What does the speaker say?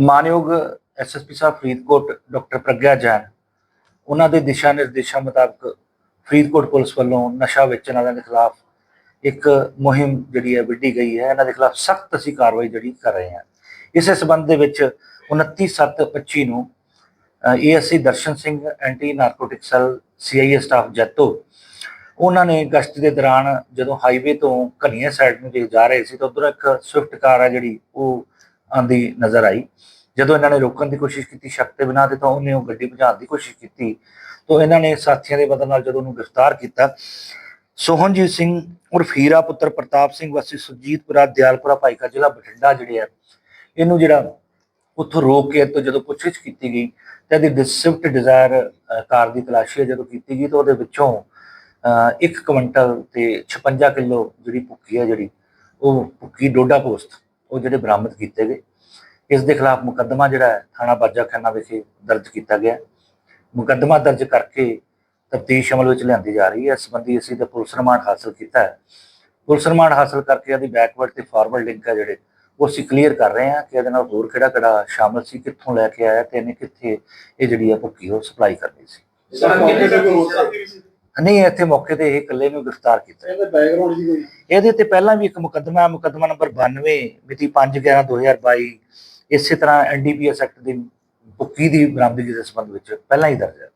ਮਾਨਯੋਗ ਐਸਐਸਪੀ ਸਾਹਿਬ ਫਰੀਦਕੋਟ ਡਾਕਟਰ ਪ੍ਰਗਿਆ ਜੈਨ, ਉਹਨਾਂ ਦੇ ਦਿਸ਼ਾ ਨਿਰਦੇਸ਼ਾਂ ਮੁਤਾਬਕ ਫਰੀਦਕੋਟ ਪੁਲਿਸ ਵੱਲੋਂ ਨਸ਼ਾ ਵੇਚਣ ਵਾਲਿਆਂ ਦੇ ਖਿਲਾਫ ਇੱਕ ਮੁਹਿੰਮ ਜਿਹੜੀ ਹੈ ਵਿੱਢੀ ਗਈ ਹੈ। ਇਹਨਾਂ ਦੇ ਖਿਲਾਫ ਸਖਤ ਅਸੀਂ ਕਾਰਵਾਈ ਜਿਹੜੀ ਕਰ ਰਹੇ ਹਾਂ। ਇਸੇ ਸਬੰਧ ਦੇ ਵਿੱਚ 29/7/25 ਨੂੰ ASC Darshan Singh anti narcotic cell CIA staff Jaito, ਉਹਨਾਂ ਨੇ ਗਸ਼ਤ ਦੇ ਦੌਰਾਨ ਜਦੋਂ ਹਾਈਵੇ ਤੋਂ ਘਨੀਆ ਸਾਈਡ ਨੂੰ ਜੇ ਜਾ ਰਹੇ ਸੀ ਤਾਂ ਉਧਰ ਇੱਕ ਸਵਿਫਟ ਕਾਰ ਆ ਜਿਹੜੀ ਉਹ ਆਂਦੀ ਨਜ਼ਰ ਆਈ। ਜਦੋਂ ਇਹਨਾਂ ਨੇ ਰੋਕਣ ਦੀ ਕੋਸ਼ਿਸ਼ ਕੀਤੀ ਸ਼ੱਕ ਦੇ ਬਿਨਾਂ ਤੇ ਤਾਂ ਉਹਨੇ ਉਹ ਗੱਡੀ ਭਜਾਉਣ ਦੀ ਕੋਸ਼ਿਸ਼ ਕੀਤੀ। ਤਾਂ ਇਹਨਾਂ ਨੇ ਸਾਥੀਆਂ ਦੇ ਮਦਦ ਨਾਲ ਜਦੋਂ ਉਹਨੂੰ ਗ੍ਰਿਫਤਾਰ ਕੀਤਾ ਸੋਹਨਜੀਤ ਸਿੰਘ ਉਰਫ ਹੀਰਾ ਪੁੱਤਰ ਪ੍ਰਤਾਪ ਸਿੰਘ ਵਾਸੀ ਸੁਰਜੀਤਪੁਰਾ, ਦਿਆਲਪੁਰਾ, ਭਾਈਕਾ ਜ਼ਿਲ੍ਹਾ ਬਠਿੰਡਾ ਜਿਹੜੇ ਆ, ਇਹਨੂੰ ਜਿਹੜਾ ਉੱਥੋਂ ਰੋਕ ਕੇ ਤੋਂ ਜਦੋਂ ਪੁੱਛਗਿੱਛ ਕੀਤੀ ਗਈ ਤਾਂ ਇਹਦੀ ਸਵਿਫਟ ਡਿਜ਼ਾਇਰ ਕਾਰ ਦੀ ਤਲਾਸ਼ੀ ਜਦੋਂ ਕੀਤੀ ਗਈ ਤਾਂ ਉਹਦੇ ਵਿੱਚੋਂ ਅਹ, ਇੱਕ ਕੁਇੰਟਲ ਤੇ 56 ਕਿਲੋ ਜਿਹੜੀ ਭੁੱਕੀ ਹੈ ਜਿਹੜੀ ਉਹ ਭੁੱਕੀ ਡੋਡਾ ਪੋਸਟ ਉਹ ਜਿਹੜੇ ਬਰਾਮਦ ਕੀਤੇ ਗਏ। ਇਸ ਦੇ ਖਿਲਾਫ ਮੁਕੱਦਮਾ ਜਿਹੜਾ ਹੈ ਥਾਣਾ ਬਾਜਾਖਾਨਾ ਵਿਖੇ ਦਰਜ ਕੀਤਾ ਗਿਆ। ਮੁਕੱਦਮਾ ਦਰਜ ਕਰਕੇ ਤਫਤੀਸ਼ ਅਮਲ ਵਿੱਚ ਲਿਆਂਦੀ ਜਾ ਰਹੀ ਹੈ। ਇਸ ਸੰਬੰਧੀ ਅਸੀਂ ਤਾਂ ਪੁਲਿਸ ਰਿਮਾਂਡ ਹਾਸਲ ਕੀਤਾ ਹੈ। ਪੁਲਿਸ ਰਿਮਾਂਡ ਹਾਸਲ ਕਰਕੇ ਇਹਦੀ ਬੈਕਵਰਡ ਤੇ ਫਾਰਵਰਡ ਲਿੰਕ ਹੈ ਜਿਹੜੇ ਉਹ ਅਸੀਂ ਕਲੀਅਰ ਕਰ ਰਹੇ ਹਾਂ ਕਿ ਇਹਦੇ ਨਾਲ ਹੋਰ ਕਿਹੜਾ ਕਿਹੜਾ ਸ਼ਾਮਲ ਸੀ ਕਿੱਥੋਂ ਲੈ ਕੇ ਆਇਆ ਤੇ ਇਹਨੇ ਕਿੱਥੇ ਇਹ ਜਿਹੜੀ ਆ ਭੁੱਕੀ ਉਹ ਸਪਲਾਈ ਕਰਨੀ ਸੀ। ਨਹੀਂ ਇੱਥੇ ਮੌਕੇ ਤੇ ਇਹ ਇਕੱਲੇ ਨੂੰ ਗ੍ਰਿਫਤਾਰ ਕੀਤਾ। ਇਹਦੇ ਬੈਕਗ੍ਰਾਉਂਡ ਦੀ ਕੋਈ? ਇਹਦੇ ਤੇ ਪਹਿਲਾਂ ਵੀ ਇੱਕ ਮੁਕੱਦਮਾ ਮੁਕੱਦਮਾ ਨੰਬਰ 92 ਮਿਤੀ 5/11/2022 ਇਸੇ ਤਰ੍ਹਾਂ ਐਨਡੀਪੀਐਸ ਐਕਟ ਦੀ ਭੁੱਕੀ ਦੀ ਬਰਾਮਦਗੀ ਦੇ ਸੰਬੰਧ ਵਿੱਚ ਪਹਿਲਾਂ ਹੀ ਦਰਜ ਹੈ।